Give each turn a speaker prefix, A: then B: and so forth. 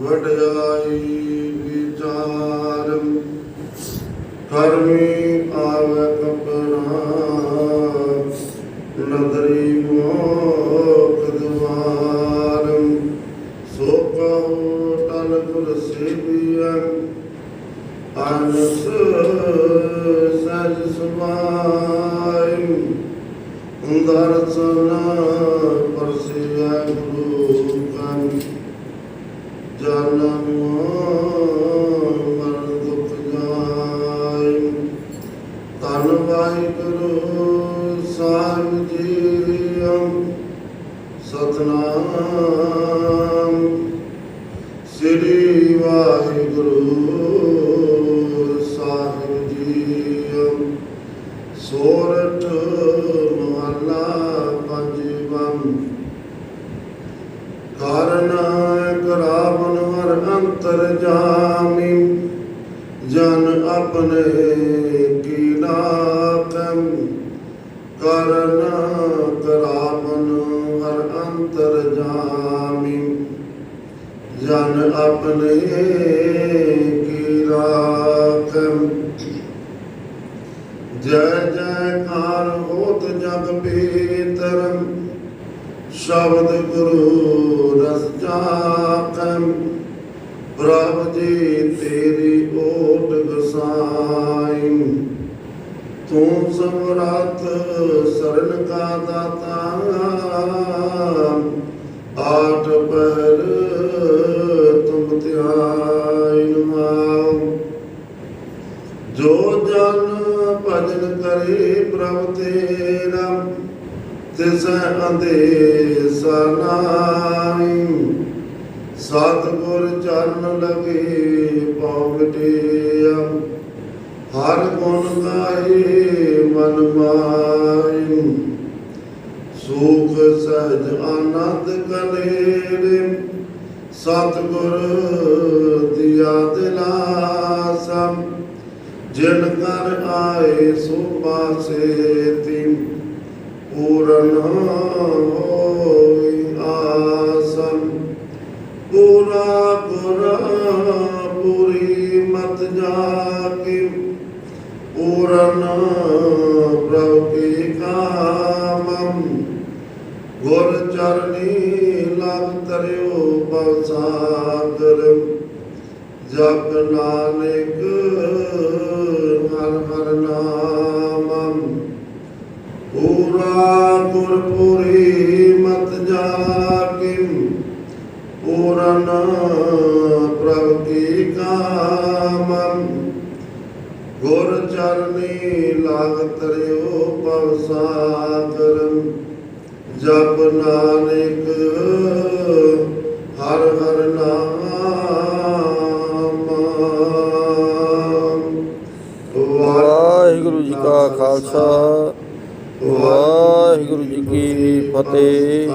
A: ਵਡਿਆਈ ਵਿਚਾਰ ਕਰਮੀ ਆਵੇ ਕਪੜਾ ਨਦਰੀ ਮੋਖ ਦਵਾਰਮ ਸੋ ਕਹੋ ਤਨ ਗੁਰ ਸੇਵੀਐ ਅਨਸ ਸਜ ਸੁਭਾਈ ਦਰਸ਼ਨ ਵਾਹਿਗੁਰੂ ਜੀ ਸਤਨਾਮ। ਸ੍ਰੀ ਵਾਹਿਗੁਰੂ ਸਾਹਿਬ ਜੀ ਸੋਰਠ ਮਹਲਾ ਪੰਜਵੰ। ਕਾਰਨ ਕਰਾਵਨ ਵਰ ਅੰਤਰ ਜਾਮੀ। ਜਨ ਆਪਣੇ ਹਰ ਅੰਤਰ ਜਾਮੀ, ਜਨ ਆਪਣੇ ਕੀ ਰਾਖਮ। ਜੈ ਜੈਕਾਰ ਹੋਤ ਜਗ ਪੀਤਰਮ ਸ਼ਬਦ ਗੁਰੂ ਰਸ ਜਾਕਮ ਪ੍ਰਭ ਜੀ ਤੇਰੀ ਓਟ ਗਸਾਈ ਤੂੰ ਸਮਰੱਥ ਸਰਨ ਕਾ ਦਾਤਾ। ਆਟ ਪਹਿਰ, ਤੁਮ ਧਿਆਇ ਨਮਾਉ ਜੋ ਜਨ ਭਜਨ ਕਰੇ ਪ੍ਰਭ ਤੇਰਾ, ਤਿਸ ਅੰਦੇਸ ਸਨਾਈ ਸਤਗੁਰ ਚਰਨ ਲਗੇ ਪਉ ਮਿਟਿਆ। ਹਰ ਗੁਣ ਗਾਏ ਮਨ ਮਾਈ ਸੁਖ ਸਹਿਜ ਆਨੰਦ ਕਲੇ ਸਤ ਗੁਰ ਦਿਆ ਦਿਲਾਸਾ। ਜਿਨ ਕਰ ਆਏ ਸੋ ਪਾਸੇ ਤੀ ਪੂਰਨ ਹੋਈ ਆਸਮ ਪੂਰਾ ਗੁਰ ਪੂਰੀ ਮਤ ਜਾਕੇ ਪੂਰਨ ਪ੍ਰਭ ਕੀ ਕਾਮਮ ਗੁਰ ਚਰਨੀ ਲਗ ਤਰਿਓ ਬਵ ਸਾਗਰ। ਜਪ ਨਾਨਕ ਹਰ ਹਰ ਨਾਮੰ। ਪੂਰਾ ਗੁਰਪੁਰੀ ਮਤ ਜਾਕਿ ਪੂਰਨ ਪ੍ਰਭ ਗੁਰ ਚਰਨੀ ਲਾਗ ਤਰਿਓ ਪਵ ਸਾਗਰ। ਜਪ ਨਾਨਕ ਹਰ ਹਰ ਨਾਮ।
B: ਵਾਹਿਗੁਰੂ ਜੀ ਕਾ ਖਾਲਸਾ। ਵਾਹਿਗੁਰੂ ਜੀ ਕੀ ਫਤਿਹ।